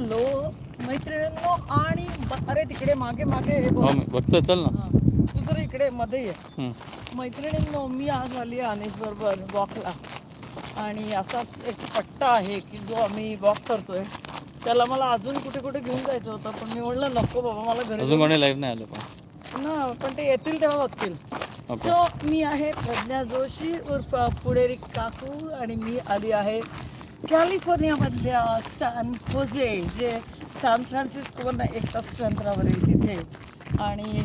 Hello मैत्रिणींनो आणि अरे तिकडे मागे मागे हे बघ. बघतो चल ना. हा. तू जर इकडे मध्ये ये. हम्म. मैत्रिणींनो मी आज आली अनिश बरोबर वॉकला आणि असाच एक पट्टा आहे की जो आम्ही वॉक करतोय. त्याला मला अजून कुठे कुठे घेऊन जायचं होतं पण मी म्हणलं नको बाबा मला घरी अजून कोणी लाईव्ह नाही आलं पण. ना पण ते येतील तेव्हा बघतील. ओके सो मी आहे प्रज्ञा जोशी उर्फ पुणेरी काकू आणि मी आली आहे कॅलिफोर्नियामधल्या सॅन होजे जे सॅन फ्रान्सिस्कोवरनं एक तास अंतरावर आहे तिथे. आणि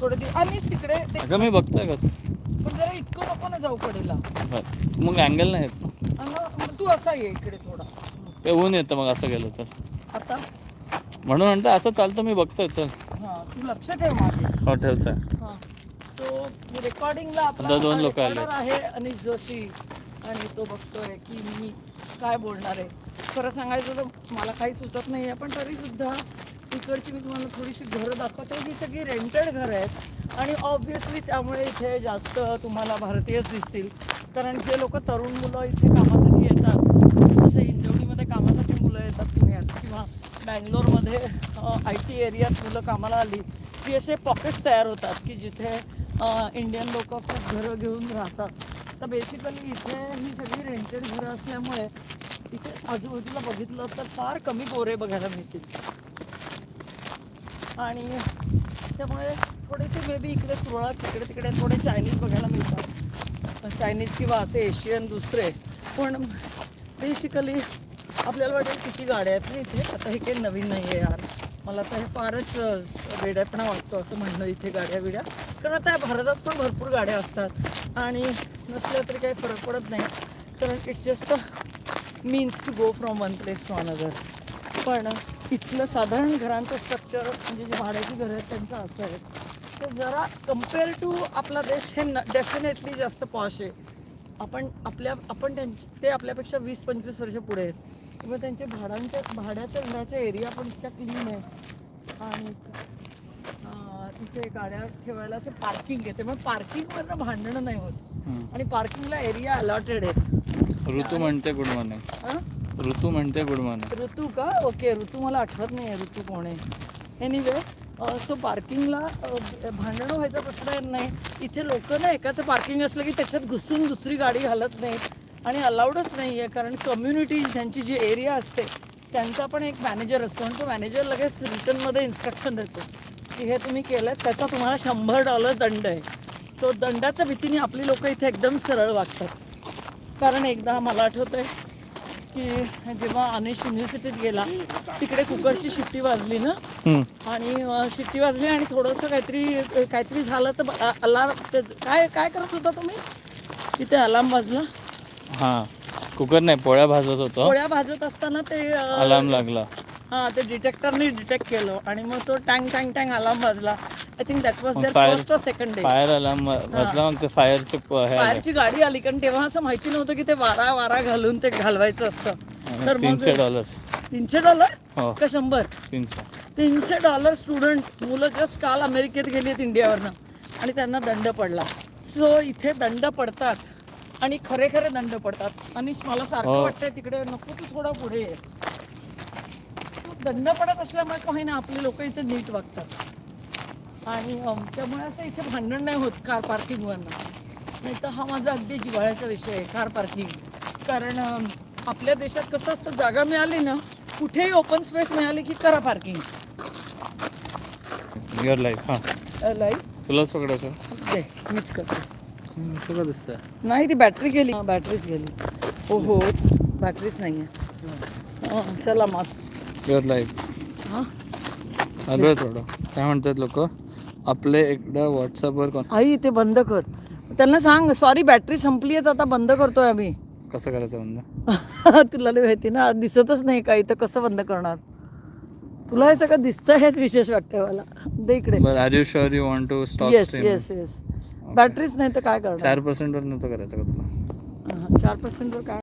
थोडं ती अनिश तिकडे ते अगं मी बघतोय का पण जरा इतकं नको ना जाऊ बरं. मग अँगल नाही येत. आणि मग तू असा ये इकडे थोडा. ते ऊन येतं मग असं गेलं तर. आता? म्हणून म्हणतो असं चालतं मी बघतोय चल. हां तू लक्ष ठेव माझे हो ठेवतोय. हां. सो रेकॉर्डिंगला आपला आता दोन लोकं आले. recorder आहे अनिश जोशी. आणि तो बघतोय की मी काय बोलणार आहे? खरं सांगायचं तर मला काही सुचत नाही आहे पण तरीसुद्धा इकडची मी तुम्हाला थोडीशी घरं दाखवते. ही सगळी रेंटेड घरं आहेत आणि ऑब्व्हियसली त्यामुळे इथे जास्त तुम्हाला भारतीयच दिसतील. कारण जे लोक तरुण मुलं इथे कामासाठी येतात जसे हिंजवडीमध्ये कामासाठी मुलं येतात पुण्यात किंवा बँगलोरमध्ये आय टी एरियात मुलं कामाला आली की असे पॉकेट्स तयार होतात की जिथे इंडियन लोक खूप घरं घेऊन राहतात. आता बेसिकली इथे ही सगळी रेंटेड घरं असल्यामुळे इथे आजूबाजूला बघितलं तर फार कमी पोरे बघायला मिळतील. आणि त्यामुळे थोडेसे मे बी इकडे तुरळक तिकडे तिकडे थोडे चायनीज बघायला मिळतात. चायनीज किंवा असे एशियन दुसरे. पण बेसिकली आपल्याला वाटेल किती गाड्या आहेत ना इथे. आता हे काही नवीन नाही आहे यार. मला तर हे फारच अ, वेड्यापणा वाटतो असं म्हणणं इथे गाड्या बिड्या कारण आता भारतात पण भरपूर गाड्या असतात. आणि नसल्या तरी काही फरक पडत नाही. कारण it's just a means to go from one place to another पण इथलं साधारण घरांचं स्ट्रक्चर म्हणजे जे भाड्याची घरं आहेत त्यांचं असं आहे. ते जरा कंपेअर टू आपला देश हे डेफिनेटली जास्त पॉश आहे. आपण आपल्या आपण त्यांचे ते आपल्यापेक्षा वीस पंचवीस वर्ष पुढे आहेत. किंवा त्यांचे भाड्यांच्या भाड्याच्या घराच्या एरिया पण इतक्या क्लीन आहे आणि तिथे गाड्या ठेवायला असं पार्किंग आहे. त्यामुळे पार्किंगवरनं भांडणं नाही होत. आणि पार्किंगला एरिया अलॉटेड आहेत. ऋतू म्हणते गुड मॉर्निंग. ऋतू म्हणते गुड मॉर्निंग. ऋतू का? ओके ऋतू मला आठवत नाही आहे ऋतू कोण आहे. एनिवे सो पार्किंगला भांडणं व्हायचा प्रश्न येत नाही. इथे लोक ना एकाचं पार्किंग असलं की त्याच्यात घुसून दुसरी गाडी घालत नाहीत. आणि अलाउडच नाही आहे कारण कम्युनिटी त्यांची जी एरिया असते त्यांचा पण एक मॅनेजर असतो. आणि तो मॅनेजर लगेच रिटर्नमध्ये इन्स्ट्रक्शन देतो. की हे तुम्ही केलं त्याचा तुम्हाला शंभर डॉलर दंड आहे. सो दंडाच्या भीतीने आपली लोक इथे एकदम सरळ वागतात. कारण एकदा मला आठवतं आहे की जेव्हा अनिश युनिव्हर्सिटीत गेला तिकडे कुकरची शिट्टी वाजली ना? आणि अ, शिट्टी वाजली आणि थोडंसं काहीतरी काहीतरी झालं तर अलार्म काय काय करत होता तुम्ही? तिथे अलार्म वाजला. हां. कुकर नाही पोळ्या भाजत होतो. पोळ्या भाजत असताना ते अ, अलार्म लागला. हा ते डिटेक्टरने डिटेक्ट केलं आणि मग तो टँग टँग टँग अलार्म वाजला. I think that was there first second day fire alarm वाजला मग ते फायरचे हे आले. फायरची गाडी आली कारण तेव्हा असं माहिती नव्हतं की ते वारा वारा घालून ते घालवायचं असतं. तर मग तीनशे डॉलर तीनशे डॉलर हो. का शंभर? तीनशे. तीनशे डॉलर स्टुडंट मुलं जस्ट काल अमेरिकेत गेली आहेत इंडियावरनं. आणि त्यांना दंड पडला. सो इथे दंड पडतात. आणि खरे खरे दंड पडतात. आणि मला सारखं हो. वाटतंय तिकडे नको तू थोडा पुढे ये. दंड पडत असल्यामुळे काही ना आपली लोक इथे नीट वागतात आणि त्यामुळे असं इथे भांडण नाही होत कार पार्किंगवरनं. नाही तर हा माझा अगदी जिव्हाळ्याचा विषय आहे कार पार्किंग. कारण आपल्या देशात कसं असतं जागा मिळाली ना कुठेही ओपन स्पेस मिळाली की करा पार्किंग युअर लाईफ हां. लाईक तुला सगळ्याचं? दे मीच करते. सगळं दिसतंय. नाही ती बॅटरी गेली. बॅटरीच गेली. हो हो बॅटरीच नाही आहे चला मग. युअर लाईफ हां? चालू आहे थोडं. काय म्हणतात लोक? आपले एकदा व्हॉट्सअपवर कोण आई ते बंद कर. त्यांना सांग सॉरी बॅटरी संपली आहे तर आता बंद करतोय आम्ही. कसं करायचं म्हणलं तुला लई माहिती ना दिसतच नाही काही तर कसं बंद करणार? तुला हे सगळं दिसतं हेच विशेष वाटतंय मला. दे इकडे. Are you sure you want to stop yes yes yes बॅटरीच नाही तर काय करणार? चार पर्सेंटवर नव्हतं करायचं का तुला? चार पर्सेंटवर काय